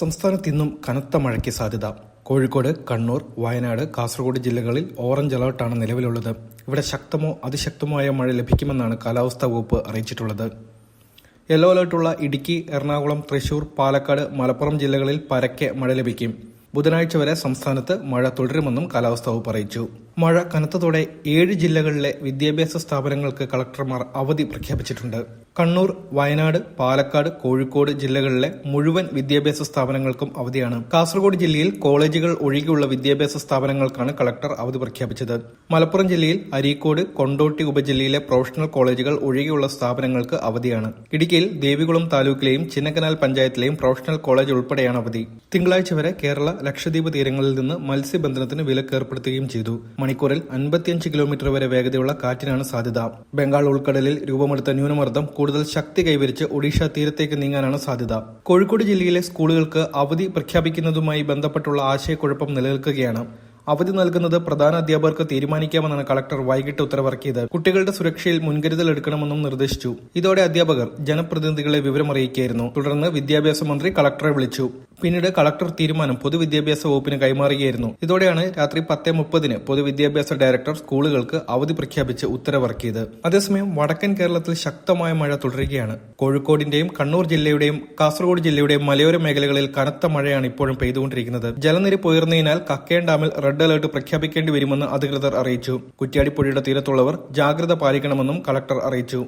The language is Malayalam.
സംസ്ഥാനത്ത് ഇന്നും കനത്ത മഴയ്ക്ക് സാധ്യത. കോഴിക്കോട് കണ്ണൂർ വയനാട് കാസർഗോഡ് ജില്ലകളിൽ ഓറഞ്ച് അലർട്ടാണ് നിലവിലുള്ളത്. ഇവിടെ ശക്തമോ അതിശക്തമായ മഴ ലഭിക്കുമെന്നാണ് കാലാവസ്ഥാ വകുപ്പ് അറിയിച്ചിട്ടുള്ളത്. യെല്ലോ അലർട്ടുള്ള ഇടുക്കി എറണാകുളം തൃശൂർ പാലക്കാട് മലപ്പുറം ജില്ലകളിൽ പരക്കെ മഴ ലഭിക്കും. ബുധനാഴ്ച വരെ സംസ്ഥാനത്ത് മഴ തുടരുമെന്നും കാലാവസ്ഥാ വകുപ്പ് അറിയിച്ചു. മഴ കനത്തതോടെ ഏഴ് ജില്ലകളിലെ വിദ്യാഭ്യാസ സ്ഥാപനങ്ങൾക്ക് കളക്ടർമാർ അവധി പ്രഖ്യാപിച്ചിട്ടുണ്ട്. കണ്ണൂർ വയനാട് പാലക്കാട് കോഴിക്കോട് ജില്ലകളിലെ മുഴുവൻ വിദ്യാഭ്യാസ സ്ഥാപനങ്ങൾക്കും അവധിയാണ്. കാസർഗോഡ് ജില്ലയിൽ കോളേജുകൾ ഒഴികെയുള്ള വിദ്യാഭ്യാസ സ്ഥാപനങ്ങൾക്കാണ് കളക്ടർ അവധി പ്രഖ്യാപിച്ചത്. മലപ്പുറം ജില്ലയിൽ അരീക്കോട് കൊണ്ടോട്ടി ഉപജില്ലയിലെ പ്രൊഫഷണൽ കോളേജുകൾ ഒഴികെയുള്ള സ്ഥാപനങ്ങൾക്ക് അവധിയാണ്. ഇടുക്കിയിൽ ദേവികുളം താലൂക്കിലെയും ചിന്നക്കനാൽ പഞ്ചായത്തിലെയും പ്രൊഫഷണൽ കോളേജ് ഉൾപ്പെടെയാണ് അവധി. തിങ്കളാഴ്ച വരെ കേരള ലക്ഷദ്വീപ് തീരങ്ങളിൽ നിന്ന് മത്സ്യബന്ധനത്തിന് വിലക്ക് ഏർപ്പെടുത്തുകയും ചെയ്തു. മണിക്കൂറിൽ അൻപത്തിയഞ്ച് കിലോമീറ്റർ വരെ വേഗതയുള്ള കാറ്റിനാണ് സാധ്യത. ബംഗാൾ ഉൾക്കടലിൽ രൂപമെടുത്ത ന്യൂനമർദ്ദം കൂടുതൽ ശക്തി കൈവരിച്ച് ഒഡീഷ തീരത്തേക്ക് നീങ്ങാനാണ് സാധ്യത. കോഴിക്കോട് ജില്ലയിലെ സ്കൂളുകൾക്ക് അവധി പ്രഖ്യാപിക്കുന്നതുമായി ബന്ധപ്പെട്ടുള്ള ആശയക്കുഴപ്പം നിലനിൽക്കുകയാണ്. അവധി നൽകുന്നത് പ്രധാന അധ്യാപകർക്ക് തീരുമാനിക്കാമെന്നാണ് കളക്ടർ വൈകിട്ട് ഉത്തരവിറക്കിയത്. കുട്ടികളുടെ സുരക്ഷയിൽ മുൻകരുതൽ എടുക്കണമെന്നും നിർദ്ദേശിച്ചു. ഇതോടെ അധ്യാപകർ ജനപ്രതിനിധികളെ വിവരമറിയിക്കുകയായിരുന്നു. തുടർന്ന് വിദ്യാഭ്യാസ മന്ത്രി കളക്ടറെ വിളിച്ചു. പിന്നീട് കളക്ടർ തീരുമാനം പൊതുവിദ്യാഭ്യാസ വകുപ്പിന് കൈമാറുകയായിരുന്നു. ഇതോടെയാണ് രാത്രി പത്ത് മുപ്പതിന് പൊതുവിദ്യാഭ്യാസ ഡയറക്ടർ സ്കൂളുകൾക്ക് അവധി പ്രഖ്യാപിച്ച് ഉത്തരവിറക്കിയത്. അതേസമയം വടക്കൻ കേരളത്തിൽ ശക്തമായ മഴ തുടരുകയാണ്. കോഴിക്കോടിന്റെയും കണ്ണൂർ ജില്ലയുടെയും കാസർഗോഡ് ജില്ലയുടെയും മലയോര മേഖലകളിൽ കനത്ത മഴയാണ് ഇപ്പോഴും പെയ്തുകൊണ്ടിരിക്കുന്നത്. ജലനിരപ്പ് ഉയർന്നതിനാൽ കക്കയം ഡാമിൽ റെഡ് അലർട്ട് പ്രഖ്യാപിക്കേണ്ടി വരുമെന്ന് അധികൃതർ അറിയിച്ചു. കുറ്റ്യാടിപ്പുഴയുടെ തീരത്തുള്ളവർ ജാഗ്രത പാലിക്കണമെന്നും കളക്ടർ അറിയിച്ചു.